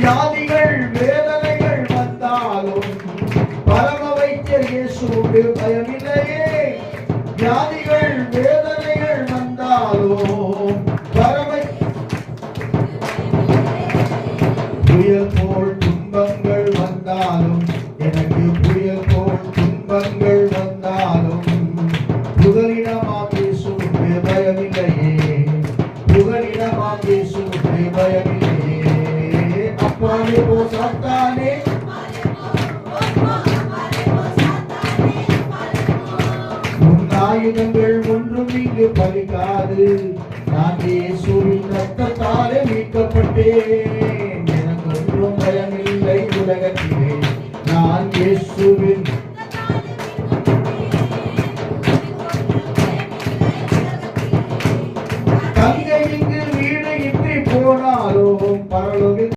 வியாதிகள் வேதனைகள் வந்தாலும் பரம வைத்தியர் இயேசுவுக்கு பயமில்லையே. வியாதிகள் வேதனைகள் வந்தாலும் பரமை புயல் போல் துன்பங்கள் வந்தாலும் எனக்கு புயல் போல் துன்பங்கள் வந்தாலும் புகலிடமாம் இயேசுவுக்கு பயமில்லையே. புகலிடமாம் இயேசுவுக்கு பயமில்லை. हमारे वो सताने ஆயுதங்கள் ஒன்றும் இங்கு பலிக்காது. நான் இயேசுவின் ரத்தத்தாலே மீட்கப்பட்டேன். எனக்கு ஒன்றும் பயமில்லை உலகத்திலே. நான் இயேசுவின்